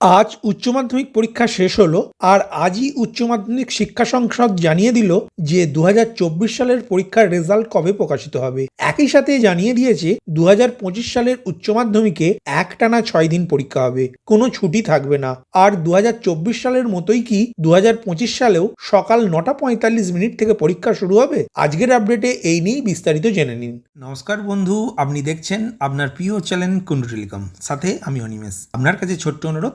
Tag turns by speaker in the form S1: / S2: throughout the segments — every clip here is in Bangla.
S1: আজ উচ্চ মাধ্যমিক পরীক্ষা শেষ হলো আর আজই উচ্চ মাধ্যমিক শিক্ষা সংসদ জানিয়ে দিল যে দু হাজার চব্বিশ সালের পরীক্ষার রেজাল্ট কবে প্রকাশিত হবে। একই সাথে জানিয়ে দিয়েছে দু হাজার পঁচিশ সালের উচ্চ মাধ্যমিকে একটানা ছয় দিন পরীক্ষা হবে। কোনো ছুটি থাকবে না। আর দু হাজার চব্বিশ সালের মতোই কি দু হাজার পঁচিশ সালেও সকাল নটা পঁয়তাল্লিশ মিনিট থেকে পরীক্ষা শুরু হবে? আজকের আপডেটে এই নিয়েই বিস্তারিত জেনে নিন।
S2: নমস্কার বন্ধু, আপনি দেখছেন আপনার প্রিয় চ্যানেল কুন্ডু টেলিকম। সাথে আমি অনিমেষ। আপনার কাছে ছোট্ট অনুরোধ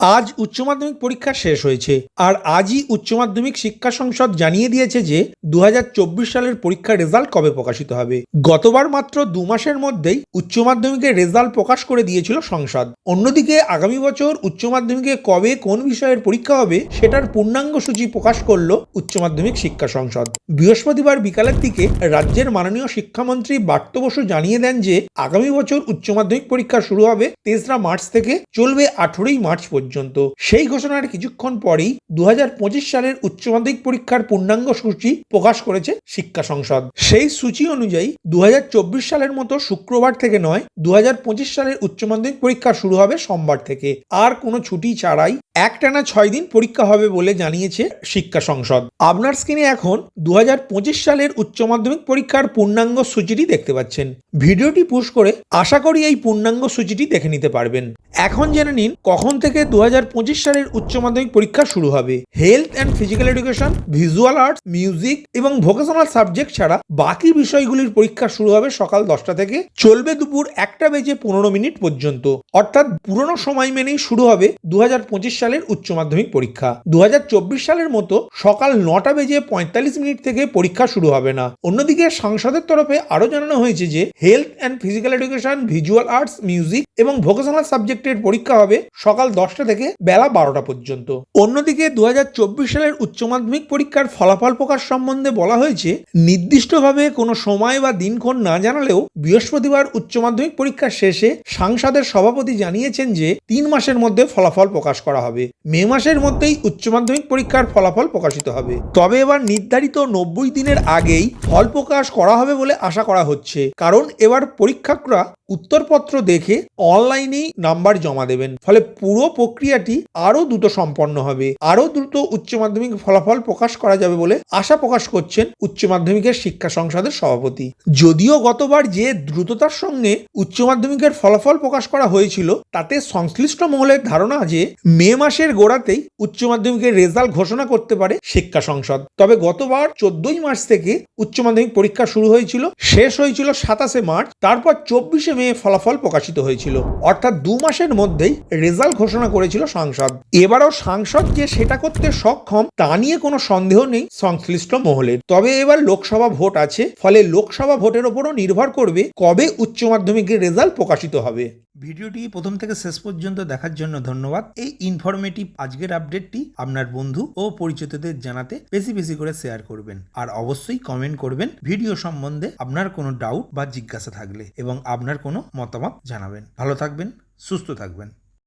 S1: আজ উচ্চ মাধ্যমিক পরীক্ষা শেষ হয়েছে। আর আজই উচ্চ মাধ্যমিক শিক্ষা সংসদ জানিয়ে দিয়েছে যে দু হাজার চব্বিশ সালের পরীক্ষার রেজাল্ট কবে প্রকাশিত হবে? গতবার মাত্র দু মাসের মধ্যেই উচ্চ মাধ্যমিকের রেজাল্ট প্রকাশ করে দিয়েছিল সংসদ। অন্যদিকে আগামী বছর উচ্চ মাধ্যমিকে কবে কোন বিষয়ের পরীক্ষা হবে, সেটার পূর্ণাঙ্গ সূচি প্রকাশ করল উচ্চ মাধ্যমিক শিক্ষা সংসদ। বৃহস্পতিবার বিকালের দিকে রাজ্যের মাননীয় শিক্ষামন্ত্রী বার্ত বসু জানিয়ে দেন যে, আগামী বছর উচ্চ মাধ্যমিক পরীক্ষা শুরু হবে তেসরা মার্চ থেকে, চলবে আঠেরোই মার্চ পর্যন্ত। সেই ঘোষণার কিছুক্ষণ পরেই দু হাজার পঁচিশ সালের উচ্চ মাধ্যমিক পরীক্ষার পূর্ণাঙ্গ সূচি প্রকাশ করেছে শিক্ষা সংসদ। সেই সূচি অনুযায়ী দু সালের মতো শুক্রবার থেকে নয় দু সালের উচ্চ মাধ্যমিক পরীক্ষা শুরু হবে সোমবার থেকে। আর কোনো ছুটি ছাড়াই একটানা ছয় দিন পরীক্ষা হবে বলে জানিয়েছে শিক্ষা সংসদ। আপনার স্ক্রিনে এখন দু হাজার পঁচিশ সালের উচ্চ মাধ্যমিক পরীক্ষার পূর্ণাঙ্গ সূচিটি দেখতে পাচ্ছেন। ভিডিওটি পুশ করে আশা করি এই পূর্ণাঙ্গ সূচিটি দেখে নিতে পারবেন। এখন জেনে নিন কখন থেকে দু সালের উচ্চ মাধ্যমিক পরীক্ষা শুরু হবে। Health and physical education visual arts music এবং ভোকেশনাল সাবজেক্ট ছাড়া বাকি বিষয়গুলির পরীক্ষা শুরু হবে সকাল দশটা থেকে চলবে দুপুর একটা বেজে পনেরো মিনিট পর্যন্ত। অর্থাৎ পুরনো সময় মেনেই শুরু হবে দুহাজার পঁচিশ সালের উচ্চ মাধ্যমিক পরীক্ষা। দুহাজার চব্বিশ সালের মতো সকাল নটা বেজে পঁয়তাল্লিশ মিনিট থেকে পরীক্ষা শুরু হবে না। অন্যদিকে সংসদের তরফে আরও জানানো হয়েছে যে health and physical education visual arts music এবং ভোকেশনাল সাবজেক্টের পরীক্ষা হবে সকাল দশটা থেকে বেলা বারোটা পর্যন্ত। অন্যদিকে দুহাজার চব্বিশ সালের উচ্চ মাধ্যমিক পরীক্ষার ফলাফল প্রকাশ সম্বন্ধে বলা হয়েছে, নির্দিষ্টভাবে কোনো সময় বা দিনক্ষণ না জানালেও বৃহস্পতিবার উচ্চ মাধ্যমিক পরীক্ষা শেষে সাংসদের সভাপতি জানিয়েছেন যে, তিন মাসের মধ্যে ফলাফল প্রকাশ করা হবে। মে মাসের মধ্যেই উচ্চ মাধ্যমিক পরীক্ষার ফলাফল প্রকাশিত হবে। তবে এবার নির্ধারিত নব্বই দিনের আগেই ফল প্রকাশ করা হবে বলে আশা করা হচ্ছে। কারণ এবার পরীক্ষকরা উত্তরপত্র দেখে অনলাইনেই নাম্বার জমা দেবেন। ফলে পুরো প্রক্রিয়াটি আরও দ্রুত সম্পন্ন হবে। আরও দ্রুত উচ্চ মাধ্যমিক ফলাফল প্রকাশ করা যাবে বলে আশা প্রকাশ করছেন উচ্চ মাধ্যমিকের শিক্ষা সংসদের সভাপতি। যদিও গতবার যে দ্রুততার সঙ্গে উচ্চ মাধ্যমিকের ফলাফল প্রকাশ করা হয়েছিল, তাতে সংশ্লিষ্ট মহলের ধারণা যে মে মাসের গোড়াতেই উচ্চ মাধ্যমিকের রেজাল্ট ঘোষণা করতে পারে শিক্ষা সংসদ। তবে গতবার চোদ্দই মার্চ থেকে উচ্চ মাধ্যমিক পরীক্ষা শুরু হয়েছিল, শেষ হয়েছিল সাতাশে মার্চ, তারপর চব্বিশে মে ফলাফল প্রকাশিত হয়েছিল। অর্থাৎ দু মাসের মধ্যেই রেজাল্ট ঘোষণা করেছিল সংসদ। এবারও সাংসদ যে সেটা করতে সক্ষম, তা নিয়ে কোনো সন্দেহ নেই সংশ্লিষ্ট মহলের। তবে এবার লোকসভা ভোট আছে, ফলে লোকসভা ভোটের ওপরও নির্ভর করবে কবে উচ্চ মাধ্যমিকের রেজাল্ট প্রকাশিত হবে।
S2: ভিডিওটি প্রথম থেকে শেষ পর্যন্ত দেখার জন্য ধন্যবাদ। এই ইনফরমেটিভ আজকের আপডেটটি আপনার বন্ধু ও পরিচিতদের জানাতে বেশি বেশি করে শেয়ার করবেন। আর অবশ্যই কমেন্ট করবেন। ভিডিও সম্বন্ধে আপনার কোনো ডাউট বা জিজ্ঞাসা থাকলে এবং আপনার কোনো মতামত জানাবেন। ভালো থাকবেন সুস্থ থাকবেন।